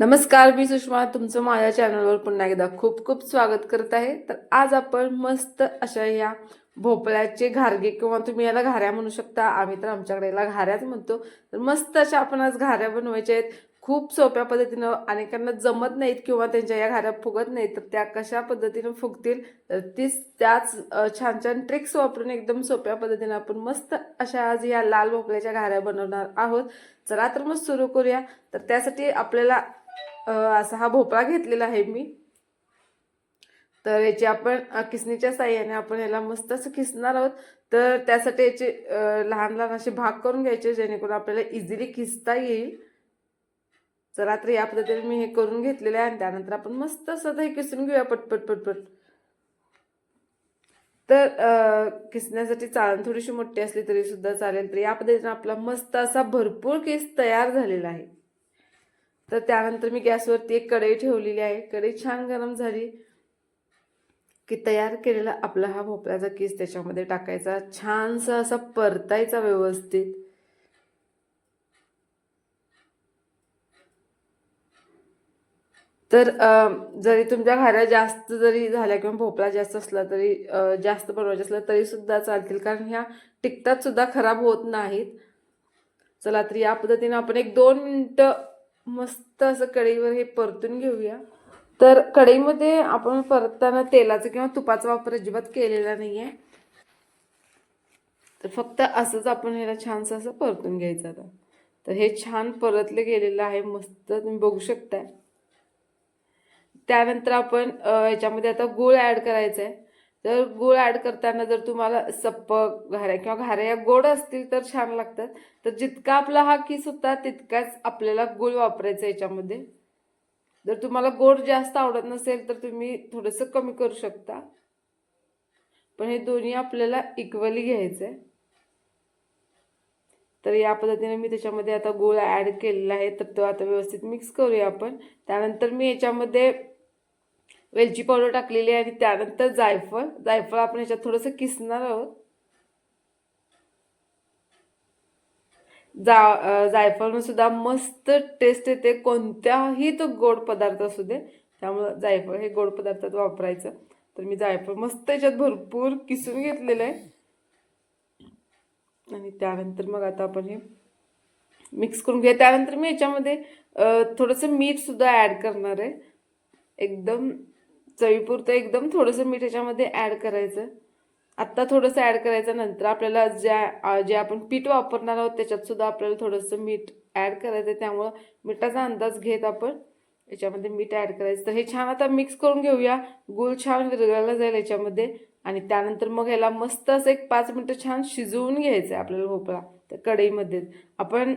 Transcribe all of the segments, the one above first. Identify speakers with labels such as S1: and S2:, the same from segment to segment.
S1: नमस्कार मी सुषमा. तुमचं माझ्या चॅनलवर पुन्हा एकदा खूप खूप स्वागत करत आहे. तर आज आपण मस्त अशा या भोपळ्याचे घारगे किंवा तुम्ही याला घाऱ्या म्हणू शकता. आम्ही तर आमच्याकडे याला घाऱ्याच म्हणतो. तर मस्त अशा आपण आज घाऱ्या बनवायच्या आहेत. खूप सोप्या पद्धतीनं अनेकांना जमत नाहीत किंवा त्यांच्या या घाऱ्या फुगत नाहीत तर त्या कशा पद्धतीनं फुगतील? तर तीच त्याच छान छान ट्रिक्स वापरून एकदम सोप्या पद्धतीनं आपण मस्त अशा आज या लाल भोपळ्याच्या घाऱ्या बनवणार आहोत. चला तर मग सुरू करूया. तर त्यासाठी आपल्याला असा हा भोपळा घेतलेला आहे मी. तर याची आपण किसणीच्या साह्याने आपण याला मस्त असं किसणार आहोत. तर त्यासाठी याचे लहान लहान असे भाग करून घ्यायचे जेणेकरून आपल्याला इझिली किसता येईल. चला तर या पद्धतीने मी हे करून घेतलेले आहे आणि त्यानंतर आपण मस्त असं हे किसून घेऊया पटपट पटपट तर किसण्यासाठी चाळण थोडीशी मोठी असली तरी सुद्धा चालेल. तर या पद्धतीने आपला मस्त असा भरपूर केस तयार झालेला आहे. तर त्यानंतर मी गॅसवरती एक कढई ठेवलेली आहे. कढई छान गरम झाली की तयार केलेला आपला हा भोपळ्याचा केस त्याच्यामध्ये टाकायचा. छानसा असा परतायचा व्यवस्थित. तर जरी तुमच्या घाऱ्या जास्त जरी झाल्या किंवा भोपळा जास्त असला तरी जास्त बनवायचा असला तरी सुद्धा चालतील. कारण ह्या टिकतात सुद्धा खराब होत नाहीत. चला तर या पद्धतीने आपण एक दोन मिनटं मस्त असं कढईवर हे परतून घेऊया. तर कढईमध्ये आपण परतताना तेलाचा किंवा तुपाचा वापर अजिबात केलेला नाही आहे तर फक्त असंच आपण ह्याला छानसं असं परतून घ्यायचं आता. तर हे छान परतलं गेलेलं आहे मस्त तुम्ही बघू शकताय. त्यानंतर आपण याच्यामध्ये आता गूळ ॲड करायचा आहे तर गुळ ॲड करताना जर तुम्हाला सप्प घाऱ्या किंवा घाऱ्या या गोड असतील तर छान लागतात. तर जितका आपला हा किस होता तितकाच आपल्याला गूळ वापरायचा याच्यामध्ये. जर तुम्हाला गोड जास्त आवडत नसेल तर तुम्ही थोडंसं कमी करू शकता. पण हे दोन्ही आपल्याला इक्वली घ्यायचं आहे तर या पद्धतीने मी त्याच्यामध्ये आता गुळ ॲड केलेला आहे. तर तो आता व्यवस्थित मिक्स करूया आपण. त्यानंतर मी याच्यामध्ये वेलची पावडर टाकलेली आहे आणि त्यानंतर जायफळ. जायफळ आपण ह्याच्यात थोडंसं किसणार आहोत. जा जायफळनं सुद्धा मस्त टेस्ट येते. कोणत्याही तो गोड पदार्थ असू दे. त्यामुळं जायफळ हे गोड पदार्थात वापरायचं. तर मी जायफळ मस्त याच्यात भरपूर किसून घेतलेलं आहे. आणि त्यानंतर मग आता आपण हे मिक्स करून घेऊया त्यानंतर मी याच्यामध्ये थोडंसं मीठ सुद्धा ॲड करणार आहे. एकदम चवीपुरतं एकदम थोडंसं मीठ याच्यामध्ये ॲड करायचं. आत्ता थोडंसं ॲड करायचं नंतर आपल्याला ज्या जे आपण पीठ वापरणार आहोत त्याच्यात सुद्धा आपल्याला थोडंसं मीठ ॲड करायचं आहे त्यामुळं मिठाचा अंदाज घेत आपण याच्यामध्ये मीठ ॲड करायचं. तर हे छान आता मिक्स करून घेऊया. गुळ छान विरघळला जाईल याच्यामध्ये. आणि त्यानंतर मग ह्याला मस्त असं एक पाच मिनटं छान शिजवून घ्यायचं आहे आपल्याला भोपळा त्या कढईमध्ये. आपण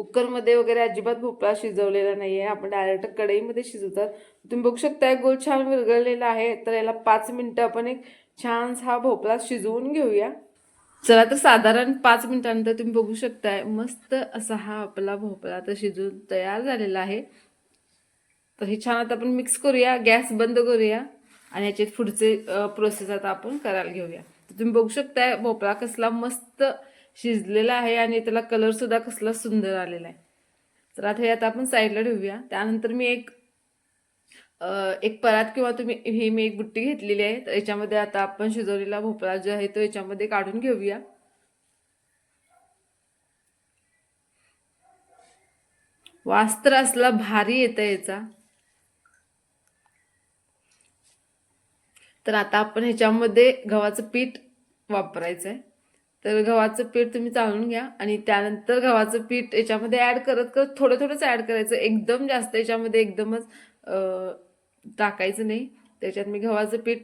S1: कुकरमध्ये वगैरे अजिबात भोपळा शिजवलेला नाही आहे आपण डायरेक्ट कढईमध्ये शिजवतात. तुम्ही बघू शकता गोल छान विरघळलेला आहे. तर याला पाच मिनटं आपण एक छान हा भोपळा शिजवून घेऊया. चला तर साधारण पाच मिनिटानंतर तुम्ही बघू शकताय मस्त असा हा आपला भोपळा आता शिजून तयार झालेला आहे. तर हे छान आता आपण मिक्स करूया गॅस बंद करूया आणि याचे पुढचे प्रोसेस आता आपण करायला घेऊया. तर तुम्ही बघू शकताय भोपळा कसला मस्त शिजलेला आहे आणि त्याला कलर सुद्धा कसला सुंदर आलेला आहे. तर आता हे आता आपण साईडला ठेवूया. त्यानंतर मी एक एक परात किंवा तुम्ही ही मी एक बुट्टी घेतलेली आहे. तर याच्यामध्ये आता आपण शिजवलेला भोपळा जो आहे तो याच्यामध्ये काढून घेऊया. वास्त्र तर असला भारी येतं याचा. तर आता आपण ह्याच्यामध्ये गव्हाचं पीठ वापरायचं आहे तर गव्हाचं पीठ तुम्ही चाळून घ्या आणि त्यानंतर गव्हाचं पीठ याच्यामध्ये ॲड करत करत थोडं थोडंच ॲड करायचं. एकदम जास्त याच्यामध्ये एकदमच टाकायचं नाही. त्याच्यात मी गव्हाचं पीठ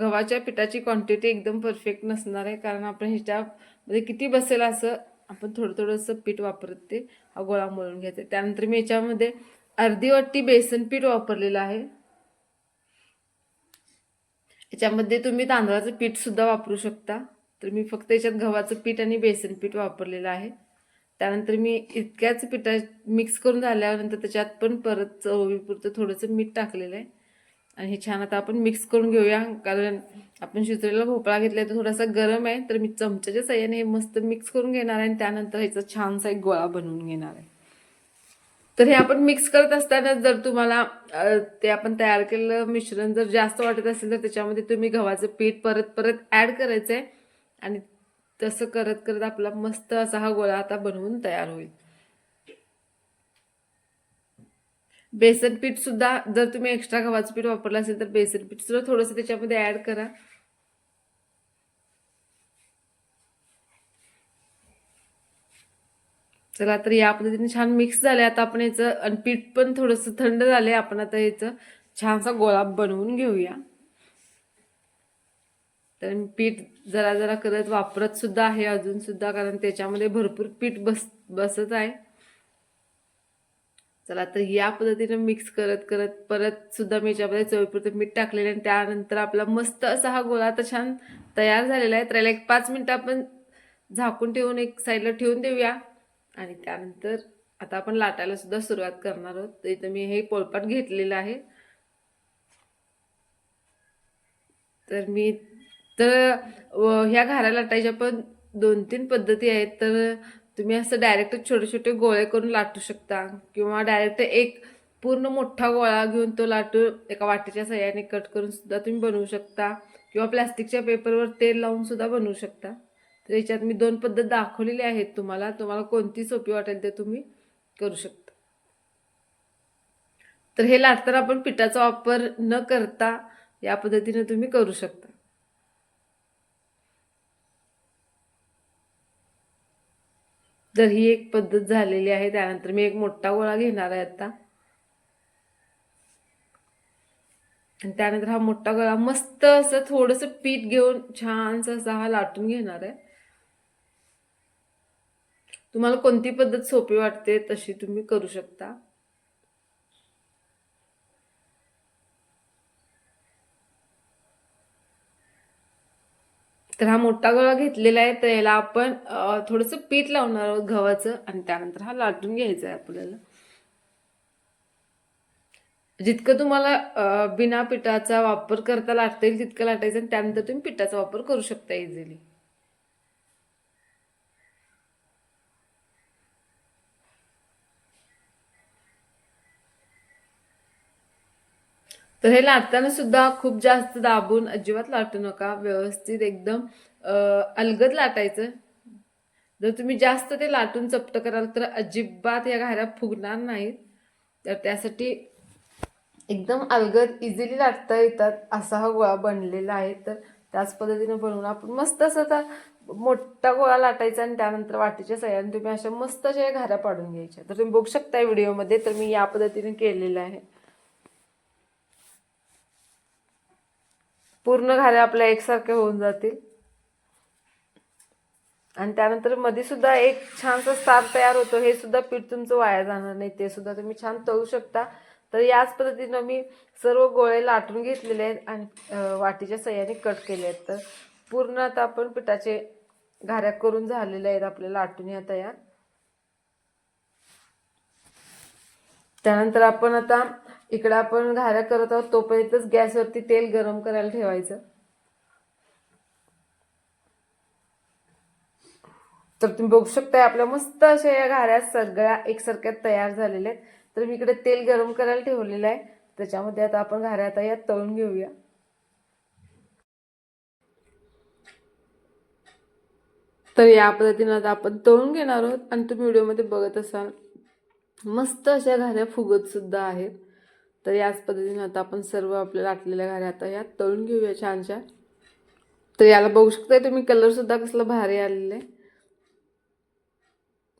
S1: गव्हाच्या पिठाची क्वांटिटी एकदम परफेक्ट नसणार आहे. कारण आपण ह्याच्यामध्ये किती बसेल असं आपण थोडं थोडंसं पीठ वापरत ते हा गोळा मळून घ्यायचा. त्यानंतर मी याच्यामध्ये अर्धी वाटी बेसन पीठ वापरलेलं आहे. याच्यामध्ये तुम्ही तांदळाचं पीठ सुद्धा वापरू शकता. तर मी फक्त याच्यात गव्हाचं पीठ आणि बेसन पीठ वापरलेलं आहे. त्यानंतर मी इतक्याच पिठा मिक्स करून झाल्यानंतर त्याच्यात पण परत चवीपुरतं थोडंसं मीठ टाकलेलं आहे. आणि हे छान आता आपण मिक्स करून घेऊया कारण आपण शिजलेला भोपळा घेतलाय तो थोडासा गरम आहे तर मी चमच्याच्या सहाय्याने हे मस्त मिक्स करून घेणार आहे आणि त्यानंतर ह्याचा छानसा एक गोळा बनवून घेणार आहे. तर हे आपण मिक्स करत असताना जर तुम्हाला ते आपण तयार केलेलं मिश्रण जर जास्त वाटत असेल तर त्याच्यामध्ये तुम्ही गव्हाचं पीठ परत परत ॲड करायचं आहे आणि तसं करत करत आपला मस्त असा हा गोळा आता बनवून तयार होईल. बेसन पीठ सुद्धा जर तुम्ही एक्स्ट्रा गव्हाचं पीठ वापरलं असेल तर बेसन पीठ सुद्धा थोडंसं त्याच्यामध्ये ॲड करा. चला तर या पद्धतीने छान मिक्स झाले आता आपण याचं आणि पीठ पण थोडंसं थंड झाले आपण आता याचं छानसा गोळा बनवून घेऊया. तर पीठ जरा जरा करत वापरत सुद्धा आहे अजून सुद्धा कारण त्याच्यामध्ये भरपूर पीठ बस बसत आहे. चला तर या पद्धतीनं मिक्स करत करत परत सुद्धा मी याच्यामध्ये चवीपुरतं मीठ टाकलेलं आहे. आणि त्यानंतर आपला मस्त असा हा गोळा तर छान तयार झालेला आहे. तर याला एक पाच मिनटं आपण झाकून ठेवून एक साईडला ठेवून देऊया. आणि त्यानंतर आता आपण लाटायला सुद्धा सुरुवात करणार आहोत. तर इथं मी हे पोळपाट घेतलेलं आहे. तर मी तर व ह्या घाऱ्या लाटायच्या पण दोन तीन पद्धती आहेत. तर तुम्ही असं डायरेक्ट छोटे छोटे गोळे करून लाटू शकता. किंवा डायरेक्ट एक पूर्ण मोठा गोळा घेऊन तो लाटू एका वाटीच्या सहाय्याने कट करून सुद्धा तुम्ही बनवू शकता. किंवा प्लास्टिकच्या पेपरवर तेल लावून सुद्धा बनवू शकता. तर याच्यात मी दोन पद्धत दाखवलेली आहेत तुम्हाला. तुम्हाला कोणती सोपी वाटेल ते तुम्ही करू शकता. तर हे लाटताना आपण पिठाचा वापर न करता या पद्धतीने तुम्ही करू शकता. तर ही एक पद्धत झालेली आहे त्यानंतर मी एक मोठा गोळा घेणार आहे आता. आणि त्यानंतर हा मोठा गोळा मस्त असं थोडंसं पीठ घेऊन छानसा असा हा लाटून घेणार आहे. तुम्हाला कोणती पद्धत सोपी वाटते तशी तुम्ही करू शकता. तर हा मोठा गोळा घेतलेला आहे तर याला आपण थोडंसं पीठ लावणार आहोत गव्हाचं आणि त्यानंतर हा लाटून घ्यायचा आहे आपल्याला. जितकं तुम्हाला बिना पिठाचा वापर करता लाटता येईल तितकं लाटायचं आणि त्यानंतर तुम्ही पिठाचा वापर करू शकता इझिली तर हे लाटताना सुद्धा खूप जास्त दाबून अजिबात लाटू नका. व्यवस्थित एकदम अलगद लाटायचं. जर तुम्ही जास्त ते लाटून चपट कराल तर अजिबात या घाऱ्या फुगणार नाहीत. तर त्यासाठी एकदम अलगद इझिली लाटता येतात असा हा गोळा बनलेला आहे. तर त्याच पद्धतीने बनवून आपण मस्त असं आता मोठा गोळा लाटायचा आणि त्यानंतर वाटीच्या सह्याने तुम्ही अशा मस्त अशा घाऱ्या पाडून घ्यायच्या. तर तुम्ही बघू शकता व्हिडिओमध्ये तर मी या पद्धतीने केलेलं आहे. पूर्ण घाऱ्या आपल्या एकसारख्या होऊन जातील. आणि त्यानंतरमध्ये सुद्धा एक छानसा स्टार तयार होतो. हे सुद्धा पीठ तुमचं वाया जाणार नाही. ते सुद्धा तुम्ही छान तळू शकता. तर याच पद्धतीनं मी सर्व गोळे लाटून घेतलेले आहेत आणि वाटीच्या सह्याने कट केले आहेत. तर पूर्ण आता आपण पिठाचे घाऱ्या करून झालेल्या आहेत आपल्या लाटून या तयार. त्यानंतर आपण आता इकडं आपण घाऱ्या करत आहोत तोपर्यंतच गॅसवरती तेल गरम करायला ठेवायचं. तर तुम्ही बघू शकताय आपल्या मस्त अशा या घाऱ्या सगळ्या एकसारख्या तयार झालेल्या आहेत. तर मी इकडे तेल गरम करायला ठेवलेलं आहे. त्याच्यामध्ये आता आपण घाऱ्या आता यात तळून घेऊया. तर या पद्धतीनं आता आपण तळून घेणार आहोत आणि तुम्ही व्हिडिओमध्ये बघत असाल. मस्त अशा घाऱ्या फुगत सुद्धा आहेत. तर याच पद्धतीने आता आपण सर्व आपल्या लाटलेल्या घाऱ्या आता यात तळून घेऊया छान छान तर याला बघू शकताय तुम्ही कलरसुद्धा कसलं कसला भारी आलेला आहे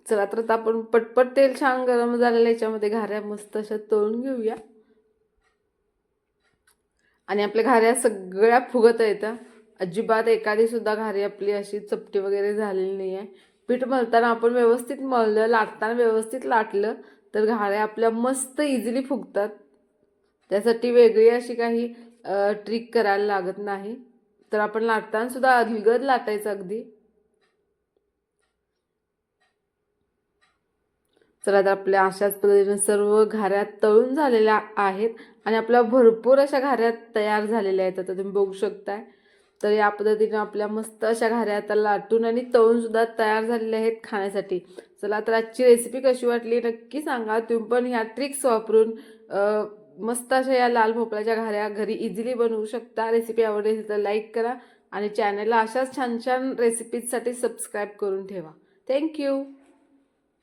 S1: चला तर आता आपण पटपट तेल छान गरम झालेलं याच्यामध्ये घाऱ्या मस्त अशा तळून घेऊया. आणि आपल्या घाऱ्या सगळ्या फुगत आहेत अजिबात एखादी सुद्धा घारी आपली अशी चपटी वगैरे झालेली नाही आहे पीठ मळताना आपण व्यवस्थित मळलं लाटताना व्यवस्थित लाटलं तर घाऱ्या आपल्या मस्त इझिली फुगतात. त्यासाठी वेगळी अशी काही ट्रिक करायला लागत नाही. तर आपण लाटतानासुद्धा सुद्धा लाटायचं अगदी. चला तर आपल्या अशाच पद्धतीने सर्व घाऱ्या तळून झालेल्या आहेत आणि आपल्या भरपूर अशा घाऱ्या तयार झालेल्या आहेत. आता तुम्ही बघू शकताय. तर या पद्धतीने आपल्या मस्त अशा घाऱ्या आता लाटून आणि तळून सुद्धा तयार झालेल्या आहेत खाण्यासाठी. चला तर आजची रेसिपी कशी वाटली नक्की सांगा. तुम्ही पण ह्या ट्रिक्स वापरून मस्त अशा या लाल भोपळ्याच्या घाऱ्या घरी इझिली बनवू शकता. रेसिपी आवडली असेल तर लाईक करा आणि चॅनलला अशाच छान छान रेसिपीजसाठी सबस्क्राईब करून ठेवा. थँक्यू